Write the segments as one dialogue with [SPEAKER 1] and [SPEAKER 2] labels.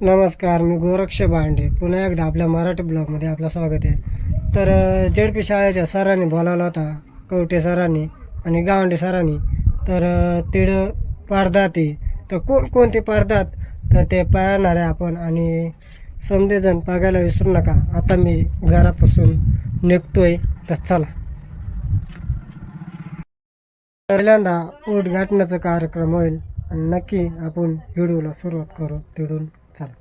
[SPEAKER 1] नमस्कार मी गोरक्ष भांडे. पुन्हा एकदा आपल्या मराठी ब्लॉगमध्ये आपलं स्वागत आहे. तर जेडपी शाळेच्या सरांनी बोलावला होता कवटे सरांनी आणि गावंडे सरांनी. तर तिड तिकडं पडदात आहे. तर कोणकोणते पडदात तर ते पाळणार आहे आपण आणि समजेजण बघायला विसरू नका. आता मी घरापासून निघतोय. तर चला. पहिल्यांदा उद्घाटनाचा कार्यक्रम होईल आणि नक्की आपण व्हिडिओला सुरुवात करू. तिडून चला.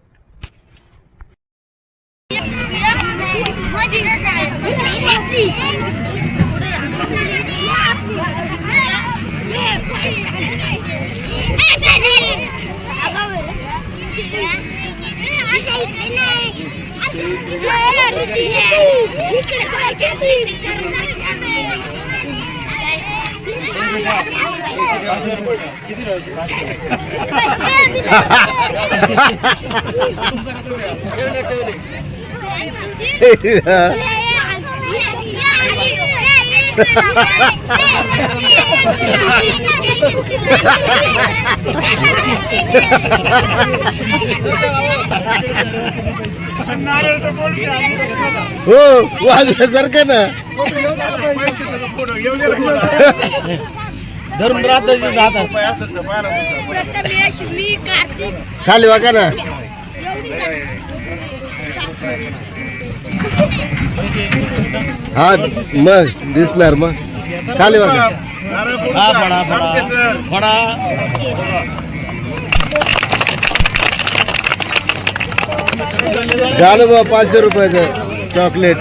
[SPEAKER 2] हो वाजल्यासारखं ना
[SPEAKER 3] प्रथमेश मी कार्तिक
[SPEAKER 2] खाली वाका ना. हा मग दिसणार मग. खाली वाका झालं बा पाचशे रुपयाचं चॉकलेट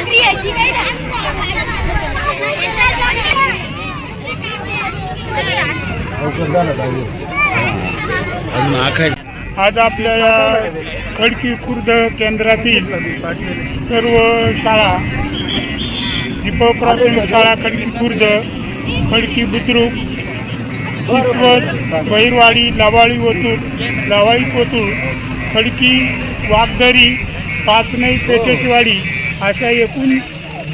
[SPEAKER 3] प्रियशी काय
[SPEAKER 4] आज आपल्या या खडकी खुर्द केंद्रातील सर्व शाळा दीपक प्राथमिक शाळा खडकी खुर्द खडकी बुद्रुक शिसवत बहिरवाडी लवाळी वतूर लवाळी कोतूर खडकी वागदरी पाचनई पेटेचवाडी अशा एकूण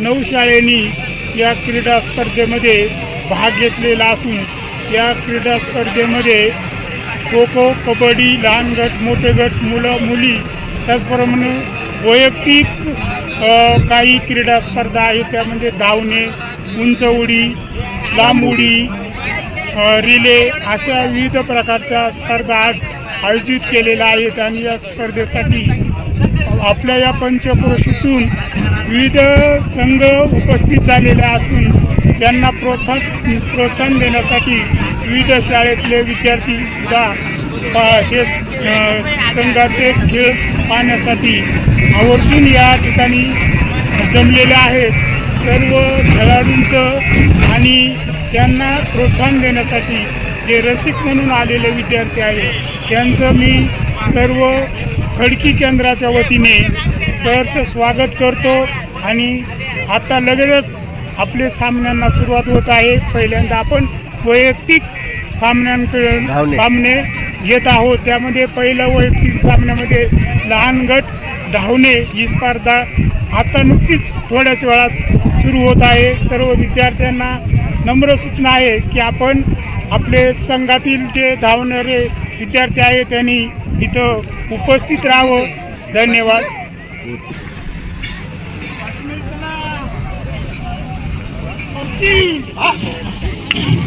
[SPEAKER 4] नऊ शाळेनी या क्रीडा स्पर्धेमध्ये भाग घेतलेला असून या क्रीडा स्पर्धेमध्ये खो खो कबड्डी लहान गट मोठे गट मुलं मुली त्याचप्रमाणे वैयक्तिक काही क्रीडा स्पर्धा आहेत. त्यामध्ये धावणे उंच उडी लांब उडी रिले अशा विविध प्रकारच्या स्पर्धा आज आयोजित केलेल्या आहेत. आणि या स्पर्धेसाठी आपल्या या पंचक्रोशीतून विविध संघ उपस्थित झालेले असून त्यांना प्रोत्साहन प्रोत्साहन देण्यासाठी विविध शाळेतले विद्यार्थी सुद्धा पा- हे संघाचे खेळ पाहण्यासाठी आवर्जून या ठिकाणी जमलेले आहेत. सर्व खेळाडूंचं आणि त्यांना प्रोत्साहन देण्यासाठी जे रसिक म्हणून आलेले विद्यार्थी आहेत त्यांचं मी सर्व खडकी केंद्राच्या वतीने सरचं स्वागत करतो आणि आता लगेचच आपले सामन्यांना सुरुवात होत आहे. पहिल्यांदा आपण वैयक्तिक सामन्यांकडे. सामने घेत आहोत. त्यामध्ये पहिलं वैयक्तिक सामन्यामध्ये लहान गट धावणे ही स्पर्धा आता नुकतीच थोड्याच वेळात सुरू होत आहे. सर्व विद्यार्थ्यांना नम्र सूचना आहे की आपण आपले संघातील जे धावणारे विद्यार्थी आहेत त्यांनी इथं उपस्थित राहावं. धन्यवाद.
[SPEAKER 3] Cut! Hey!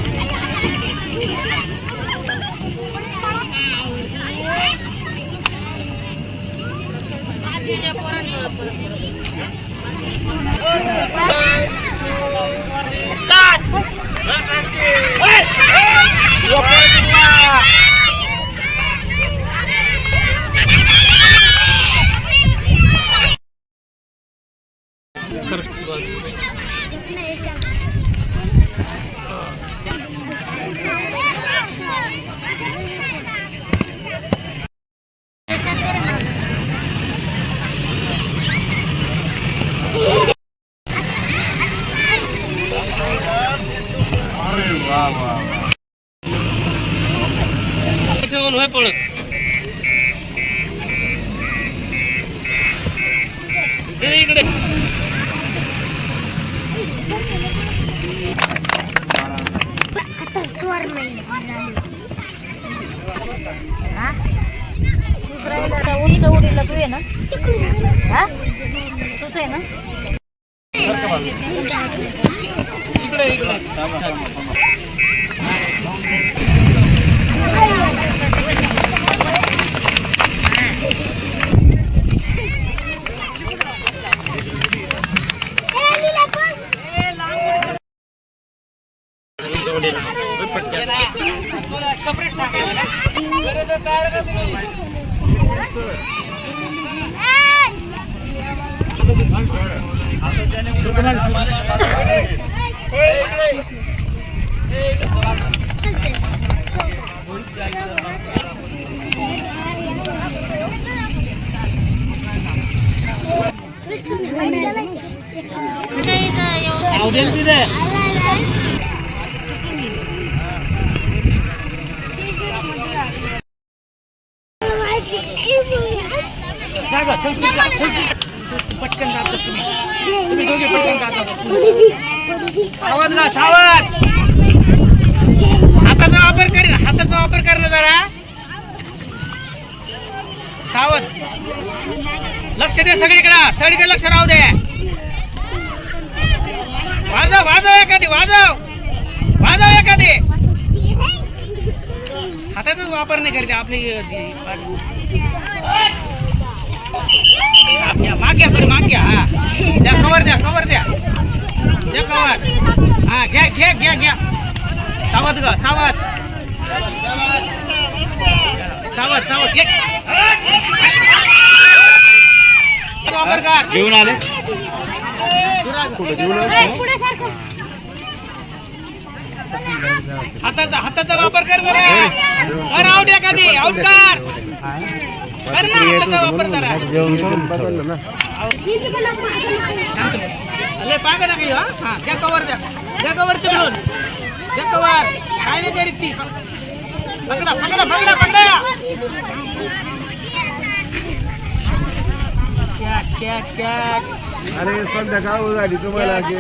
[SPEAKER 5] Hey! होय पळत इकडे उडीला तू आहे ना हा आहे ना इकडे इकडे कपडेच टाकेल
[SPEAKER 6] सावध ना सावध. हाताचा वापर कर हाताचा वापर कर ना जरा. सावध. लक्ष दे सगळीकडे. सगळीकडे लक्ष राहू दे. वाजव वाजव एखादी वाजव. वाजव एखादी. हाताचाच वापर नाही करते आपली जी माग्या माग्या थोडी माग्या. हा. द्या कवर द्या कवर द्या. द्या कवर हा घ्या घ्या घ्या घ्या. सावध ग सावध. सावध सावध. घे. वापर कर. घेऊन आले. हाताचा हाताचा वापर कर जरा. कर आउट एखादी आउट कर. अले पाग ना. काही हा? द्या कवर द्या. द्या कवर तिकडून द्या कवर काय नाही करीत ती. पकडा पकडा पकडा पकडा. क्या क्या क्या
[SPEAKER 2] अरे संध्याकाळ झाली तुम्हाला
[SPEAKER 6] पकडा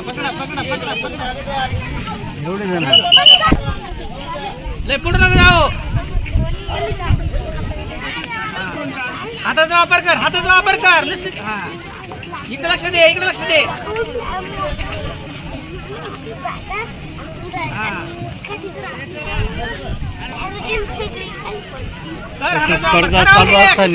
[SPEAKER 6] पकडा पकडा पकडा पकडा. लय पुढे नका जाओ हाताचा वापर कर हाताचा वापर कर. हा. इकडे लक्ष दे इकडे लक्ष दे. हा. कर हाताचा वापर कर, राहू दे.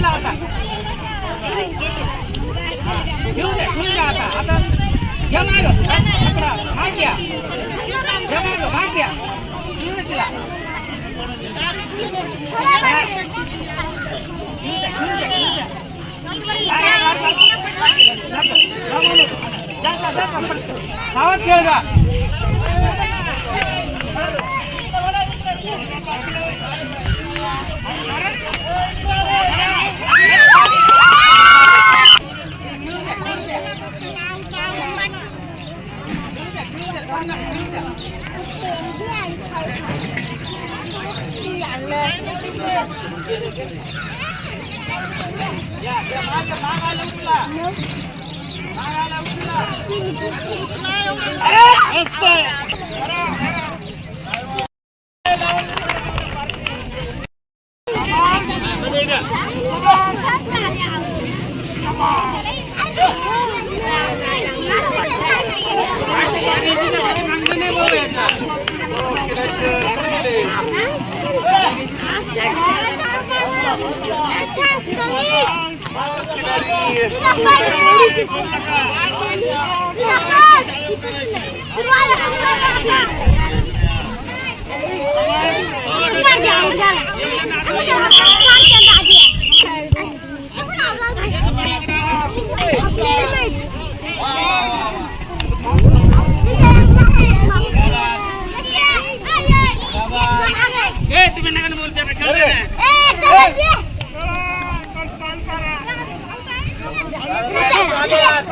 [SPEAKER 6] आता खेळू दे खेळू दे आता आता घ्या मागं. पकडा, मागे घ्या घ्या मागं, मागे घ्या खेळू दे तिला सावध खेळ का या Wow.
[SPEAKER 3] Let's do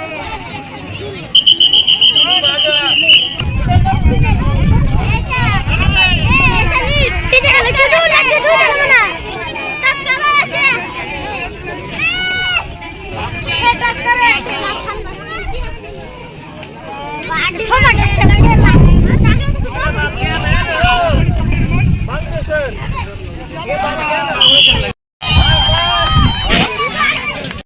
[SPEAKER 3] it.